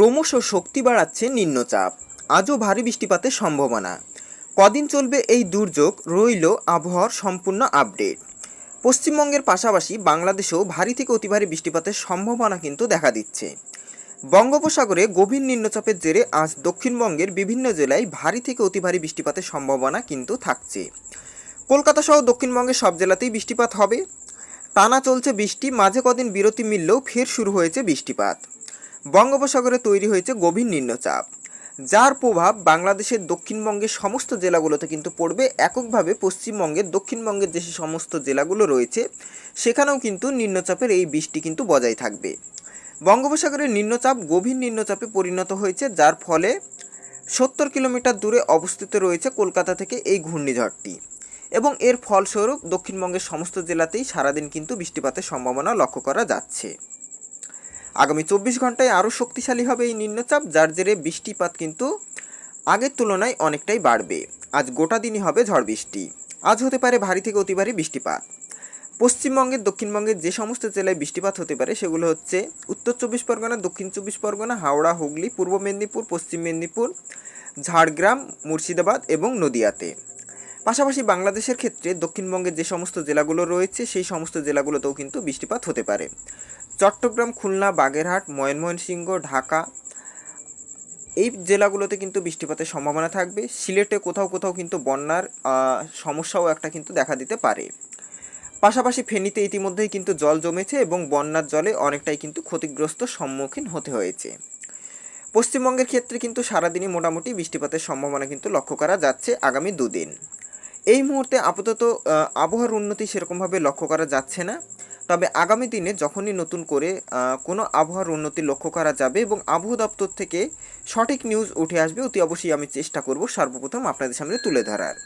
ক্রমশ শক্তি বাড়াচ্ছে নিম্নচাপ। আজও ভারী বৃষ্টিপাতের সম্ভাবনা। কদিন চলবে এই দুর্যোগ, রইল আবহাওয়ার সম্পূর্ণ আপডেট। পশ্চিমবঙ্গের পাশাপাশি বাংলাদেশেও ভারী থেকে অতি ভারী বৃষ্টিপাতের সম্ভাবনা কিন্তু দেখা দিচ্ছে। বঙ্গোপসাগরে গভীর নিম্নচাপের জেরে আজ দক্ষিণবঙ্গের বিভিন্ন জেলায় ভারী থেকে অতি ভারী বৃষ্টিপাতের সম্ভাবনা কিন্তু থাকছে। কলকাতা সহ দক্ষিণবঙ্গের সব জেলাতেই বৃষ্টিপাত হবে। টানা চলছে বৃষ্টি, মাঝে কদিন বিরতি মিললেও ফের শুরু হয়েছে বৃষ্টিপাত। বঙ্গোপসাগরে তৈরি হয়েছে গভীর নিম্নচাপ, যার প্রভাব বাংলাদেশের দক্ষিণবঙ্গের সমস্ত জেলাগুলোতে কিন্তু পড়বে। এককভাবে পশ্চিমবঙ্গের দক্ষিণবঙ্গের যে সমস্ত জেলাগুলো রয়েছে, সেখানেও কিন্তু নিম্নচাপের এই বৃষ্টি কিন্তু বজায় থাকবে। বঙ্গোপসাগরের নিম্নচাপ গভীর নিম্নচাপে পরিণত হয়েছে, যার ফলে সত্তর কিলোমিটার দূরে অবস্থিত রয়েছে কলকাতা থেকে এই ঘূর্ণিঝড়টি। এবং এর ফলস্বরূপ দক্ষিণবঙ্গের সমস্ত জেলাতেই সারাদিন কিন্তু বৃষ্টিপাতের সম্ভাবনা লক্ষ্য করা যাচ্ছে। আগামী চব্বিশ ঘন্টায় আরও শক্তিশালী হবে এই নিম্নচাপ, যার জেরে বৃষ্টিপাত কিন্তু আগের তুলনায় অনেকটাই বাড়বে। আজ গোটা দিনই হবে ঝড় বৃষ্টি। আজ হতে পারে ভারী থেকে অতি ভারী বৃষ্টিপাত। পশ্চিমবঙ্গের, দক্ষিণবঙ্গের যে সমস্ত জেলায় বৃষ্টিপাত হতে পারে, সেগুলো হচ্ছে উত্তর চব্বিশ পরগনা, দক্ষিণ চব্বিশ পরগনা, হাওড়া, হুগলি, পূর্ব মেদিনীপুর, পশ্চিম মেদিনীপুর, ঝাড়গ্রাম, মুর্শিদাবাদ এবং নদিয়াতে। পাশাপাশি বাংলাদেশের ক্ষেত্রে দক্ষিণবঙ্গের যে সমস্ত জেলাগুলো রয়েছে, সেই সমস্ত জেলাগুলোতেও কিন্তু বৃষ্টিপাত হতে পারে। চট্টগ্রাম, খুলনা, বাগেরহাট, ময়মনসিংহ, ঢাকা এই জেলাগুলোতে কিন্তু বৃষ্টিপাতের সম্ভাবনা থাকবে। সিলেটে কোথাও কোথাও কিন্তু বন্যার সমস্যাও একটা কিন্তু দেখা দিতে পারে। পাশাপাশি ফেনীতে ইতিমধ্যেই কিন্তু জল জমেছে এবং বন্যার জলে অনেকটাই কিন্তু ক্ষতিগ্রস্ত সম্মুখীন হতে হয়েছে। পশ্চিমবঙ্গের ক্ষেত্রে কিন্তু সারাদিনই মোটামুটি বৃষ্টিপাতের সম্ভাবনা কিন্তু লক্ষ্য করা যাচ্ছে আগামী দুদিন। এই মুহূর্তে আপাতত আবহাওয়ার উন্নতি সেরকমভাবে লক্ষ্য করা যাচ্ছে না। তবে আগামী দিনে যখনই নতুন করে কোনো আবহাওয়ার উন্নতি লক্ষ্য করা যাবে এবং আবহাওয়া দপ্তর থেকে সঠিক নিউজ উঠে আসবে, অতি অবশ্যই আমি চেষ্টা করব সর্বপ্রথম আপনাদের সামনে তুলে ধরার।